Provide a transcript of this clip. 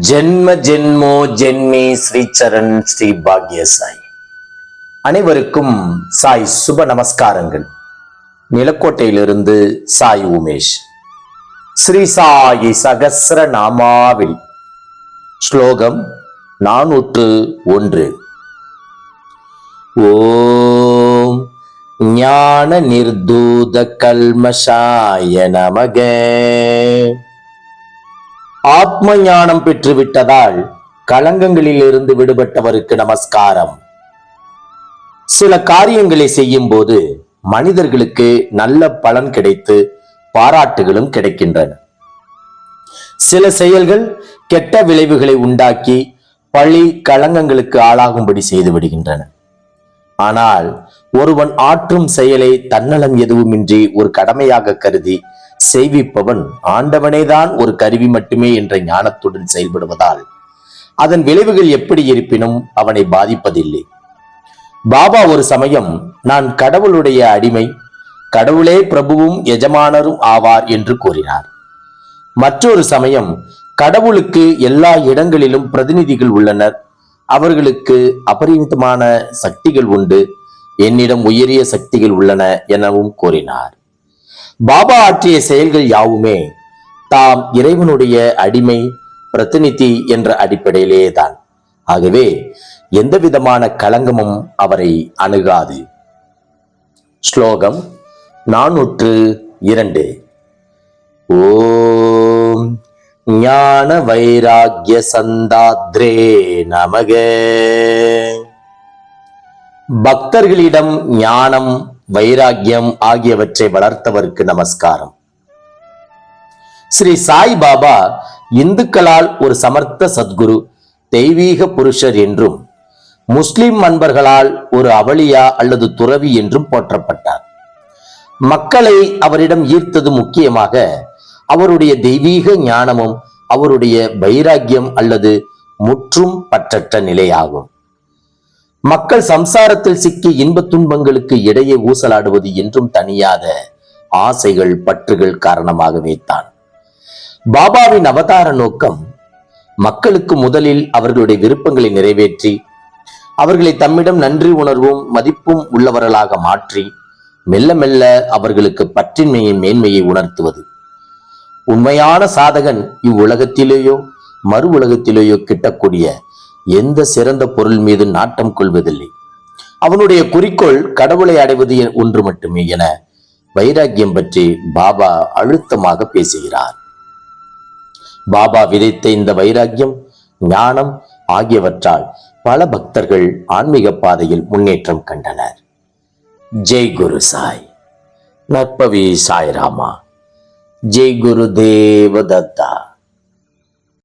ஜென்ம ஜென்மோ ஜென்மே ஸ்ரீ சரண் ஸ்ரீ பாக்ய சாய் அனைவருக்கும் சாய் சுப நமஸ்காரங்கள். நிலக்கோட்டையிலிருந்து சாய் உமேஷ். ஸ்ரீ சாயி சகஸ்ர நாமாவில் ஸ்லோகம் நானூற்று ஒன்று. ஓம் ஞான நிர்தூத கல்மஷாய நமக. ஆத்ம ஞானம் பெற்று விட்டதால் களங்கங்களில் இருந்து விடுபட்டவருக்கு நமஸ்காரம். சில காரியங்களை செய்யும் போது மனிதர்களுக்கு நல்ல பலன் கிடைத்து பாராட்டுகளும் கிடைக்கின்றன. சில செயல்கள் கெட்ட விளைவுகளை உண்டாக்கி பழி களங்கங்களுக்கு ஆளாகும்படி செய்து விடுகின்றன. ஆனால் ஒருவன் ஆற்றும் செயலை தன்னலம் எதுவுமின்றி ஒரு கடமையாக கருதி செய்விப்பவன் ஆண்டவனேதான் ஒரு கருவி மட்டுமே என்ற ஞானத்துடன் செயல்படுவதால் அதன் விளைவுகள் எப்படி இருப்பினும் அவனை பாதிப்பதில்லை. பாபா ஒரு சமயம் நான் கடவுளுடைய அடிமை கடவுளே பிரபுவும் எஜமானரும் ஆவார் என்று கூறினார். மற்றொரு சமயம் கடவுளுக்கு எல்லா இடங்களிலும் பிரதிநிதிகள் உள்ளனர். அவர்களுக்கு அபரிமிதமான சக்திகள் உண்டு. என்னிடம் உயரிய சக்திகள் உள்ளன எனவும் கூறினார். பாபா ஆற்றிய செயல்கள் யாவுமே தாம் இறைவனுடைய அடிமை பிரதிநிதி என்ற அடிப்படையிலேயே தான் ஆகவே எந்த விதமான களங்கமும் அவரை அணுகாது. ஸ்லோகம் நானூற்று இரண்டு. ஓம் ஞான வைராகிய சந்தாத்ரே நமக. பக்தர்களிடம் ஞானம் வைராக்கியம் ஆகியவற்றை வளர்த்தவருக்கு நமஸ்காரம். ஸ்ரீ சாய் பாபா இந்துக்களால் ஒரு சமர்த்த சத்குரு தெய்வீக புருஷர் என்றும் முஸ்லிம் அன்பர்களால் ஒரு அவளியா அல்லது துறவி என்றும் போற்றப்பட்டார். மக்களை அவரிடம் ஈர்த்தது முக்கியமாக அவருடைய தெய்வீக ஞானமும் அவருடைய வைராக்கியம் அல்லது முற்றும் பற்றற்ற நிலையாகும். மக்கள் சம்சாரத்தில் சிக்கி இன்பத் துன்பங்களுக்கு இடையே ஊசலாடுவது என்றும் தனியாத ஆசைகள் பற்றுகள் காரணமாகவே தான். பாபாவின் அவதார நோக்கம் மக்களுக்கு முதலில் அவர்களுடைய விருப்பங்களை நிறைவேற்றி அவர்களை தம்மிடம் நன்றி உணர்வும் மதிப்பும் உள்ளவர்களாக மாற்றி மெல்ல மெல்ல அவர்களுக்கு பற்றின்மையின் மேன்மையை உணர்த்துவது. உண்மையான சாதகன் இவ்வுலகத்திலேயோ மறு உலகத்திலேயோ கிட்டக்கூடிய எந்த சிறந்த பொருள் மீது நாட்டம் கொள்வதில்லை. அவனுடைய குறிக்கோள் கடவுளை அடைவது ஒன்று மட்டுமே என வைராக்கியம் பற்றி பாபா அழுத்தமாக பேசுகிறார். பாபா விதைத்த இந்த வைராக்கியம் ஞானம் ஆகியவற்றால் பல பக்தர்கள் ஆன்மீக பாதையில் முன்னேற்றம் கண்டனர். ஜெய் குரு சாய். நற்பவி சாய்ராமா. ஜெய் குரு தேவதத்தா.